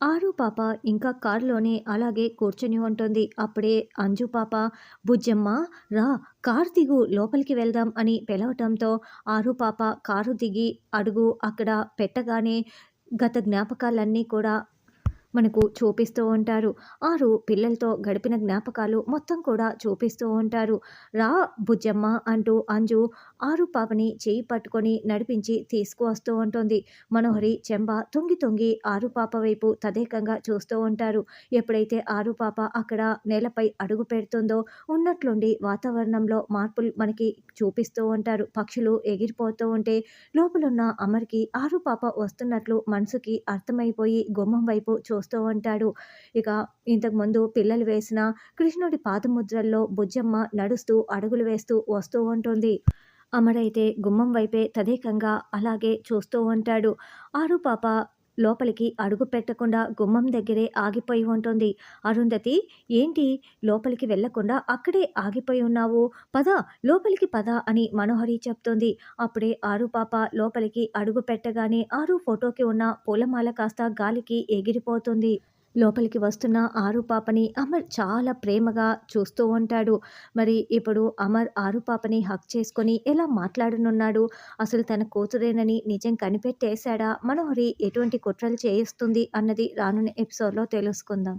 ఆరు పాప ఇంకా కారులోనే అలాగే కూర్చొని ఉంటుంది. అప్పుడే అంజు పాప బుజ్జమ్మ రా కారు దిగు లోపలికి వెళ్దాం అని పిలవటంతో ఆరు పాప కారు దిగి అడుగు అక్కడ పెట్టగానే గత జ్ఞాపకాలన్నీ కూడా మనకు చూపిస్తూ ఉంటారు. ఆరు పిల్లలతో గడిపిన జ్ఞాపకాలు మొత్తం కూడా చూపిస్తూ ఉంటారు. రా బుజ్జమ్మ అంటూ అంజు ఆరు పాపని చేయి పట్టుకొని నడిపించి తీసుకువస్తూ ఉంటుంది. మనోహరి చెంబ తొంగి తొంగి ఆరు పాప వైపు తదేకంగా చూస్తూ ఉంటారు. ఎప్పుడైతే ఆరు పాప అక్కడ నేలపై అడుగు పెడుతుందో ఉన్నట్లుండి వాతావరణంలో మార్పులు మనకి చూపిస్తూ ఉంటారు. పక్షులు ఎగిరిపోతూ ఉంటే లోపలున్న అమర్కి ఆరు పాప వస్తున్నట్లు మనసుకి అర్థమైపోయి గుమ్మం వైపు చూ చూస్తూ ఉంటాడు ఇక ఇంతకుముందు పిల్లలు వేసిన కృష్ణుడి పాదముద్రల్లో బుజ్జమ్మ నడుస్తూ అడుగులు వేస్తూ వస్తూ ఉంటుంది అమరైతే గుమ్మం వైపే తదేకంగా అలాగే చూస్తూ ఉంటాడు ఆరు పాప లోపలికి అడుగు పెట్టకుండా గుమ్మం దగ్గరే ఆగిపోయి ఉంటుంది. అరుంధతి ఏంటి? లోపలికి వెళ్ళకుండా అక్కడే ఆగిపోయి ఉన్నావు? పద లోపలికి పద అని మనోహరి చెప్తుంది. అప్పుడే ఆరు పాప లోపలికి అడుగు పెట్టగానే ఆరు ఫోటోకి ఉన్న పూలమాల కాస్త గాలికి ఎగిరిపోతుంది. లోపలికి వస్తున్న ఆరు పాపని అమర్ చాలా ప్రేమగా చూస్తూ ఉంటాడు. మరి ఇప్పుడు అమర్ ఆరు పాపని హక్ చేసుకొని ఎలా మాట్లాడనున్నాడు? అసలు తన కూతురేనని నిజం కనిపెట్టేశాడా? మనోహరి ఎటువంటి కుట్రలు చేయిస్తుంది అన్నది రానున్న ఎపిసోడ్లో తెలుసుకుందాం.